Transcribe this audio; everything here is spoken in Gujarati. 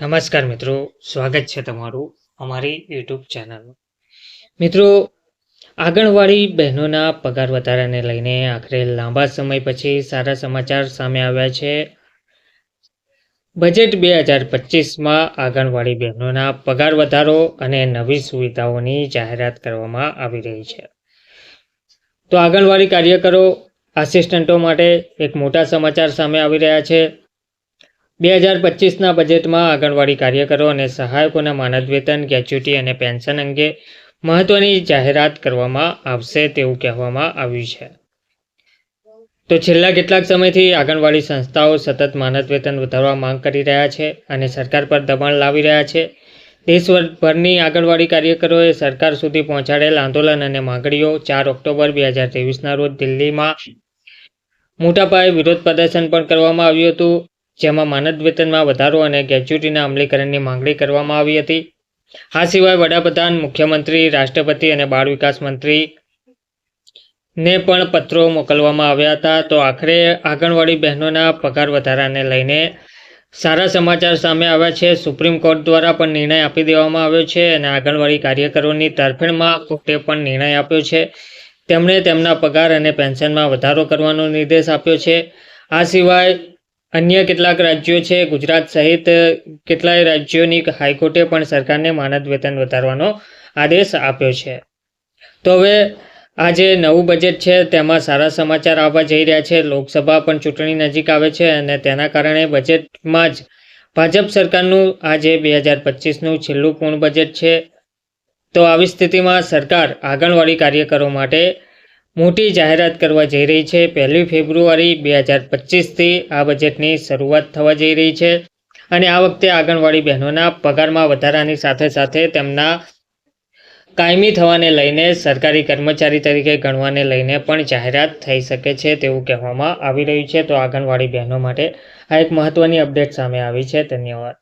નમસ્કાર મિત્રો, સ્વાગત છે તમારું અમારી યુટ્યુબ ચેનલમાં. મિત્રો, આંગણવાડી બહેનોના પગાર વધારાને લઈને આખરે લાંબા સમય પછી સારા સમાચાર સામે આવ્યા છે. બજેટ બે હજાર પચીસમાં આંગણવાડી બહેનોના પગાર વધારો અને નવી સુવિધાઓની જાહેરાત કરવામાં આવી રહી છે. તો આંગણવાડી કાર્યકરો, આસિસ્ટન્ટો માટે એક મોટા સમાચાર સામે આવી રહ્યા છે. બે હજાર પચીસના બજેટમાં આંગણવાડી કાર્યકરો અને સહાયકોના માનદ વેતન ગ્રેચ્યુટી અને પેન્શન અંગે મહત્વની જાહેરાત કરવામાં આવશે તેવું કહેવામાં આવ્યું છે. તો છેલ્લા કેટલાક સમયથી આંગણવાડી સંસ્થાઓ સતત માનદ વેતન વધારવા માંગ કરી રહ્યા છે અને સરકાર પર દબાણ લાવી રહ્યા છે. દેશભરની આંગણવાડી કાર્યકરોએ સરકાર સુધી પહોંચાડેલ આંદોલન અને માંગણીઓ ચાર ઓક્ટોબર બે હજાર ત્રેવીસના રોજ દિલ્હીમાં મોટા પાયે વિરોધ પ્રદર્શન પણ કરવામાં આવ્યું હતું. જેમાં માનદ વેતનમાં વધારો અને ગ્રેચ્યુટીના અમલીકરણની માંગણી કરવામાં આવી હતી. આ સિવાય વડાપ્રધાન, મુખ્યમંત્રી, રાષ્ટ્રપતિ અને બાળ વિકાસ મંત્રી ને પણ પત્રો મોકલવામાં આવ્યા હતા. તો આખરે આંગણવાડી બહેનોના પગાર વધારાને લઈને સારા સમાચાર સામે આવ્યા છે. સુપ્રીમ કોર્ટ દ્વારા પણ નિર્ણય આપી દેવામાં આવ્યો છે અને આંગણવાડી કાર્યકરોની તરફેણમાં કોર્ટે પણ નિર્ણય આપ્યો છે. તેમણે તેમના પગાર અને પેન્શનમાં વધારો કરવાનો નિર્દેશ આપ્યો છે. આ સિવાય અન્ય કેટલાક રાજ્યો છે, ગુજરાત સહિત કેટલાય રાજ્યોની હાઈકોર્ટે પણ સરકારને માનદ વેતન વધારવાનો આદેશ આપ્યો છે. તો હવે આ જે નવું બજેટ છે, તેમાં સારા સમાચાર આવવા જઈ રહ્યા છે. લોકસભા પણ ચૂંટણી નજીક આવે છે અને તેના કારણે બજેટમાં જ ભાજપ સરકારનું આ જે બે હજાર પચીસનું છેલ્લું પૂર્ણ બજેટ છે, તો આવી સ્થિતિમાં સરકાર આંગણવાડી કાર્યકરો માટે મોટી જાહેરાત કરવા જઈ રહી છે. પહેલી ફેબ્રુઆરી બે હજાર પચીસથી આ બજેટની શરૂઆત થવા જઈ રહી છે અને આ વખતે આંગણવાડી બહેનોના પગારમાં વધારાની સાથે સાથે તેમના કાયમી થવાને લઈને સરકારી કર્મચારી તરીકે ગણવાને લઈને પણ જાહેરાત થઈ શકે છે તેવું કહેવામાં આવી રહ્યું છે. તો આંગણવાડી બહેનો માટે આ એક મહત્ત્વની અપડેટ સામે આવી છે. ધન્યવાદ.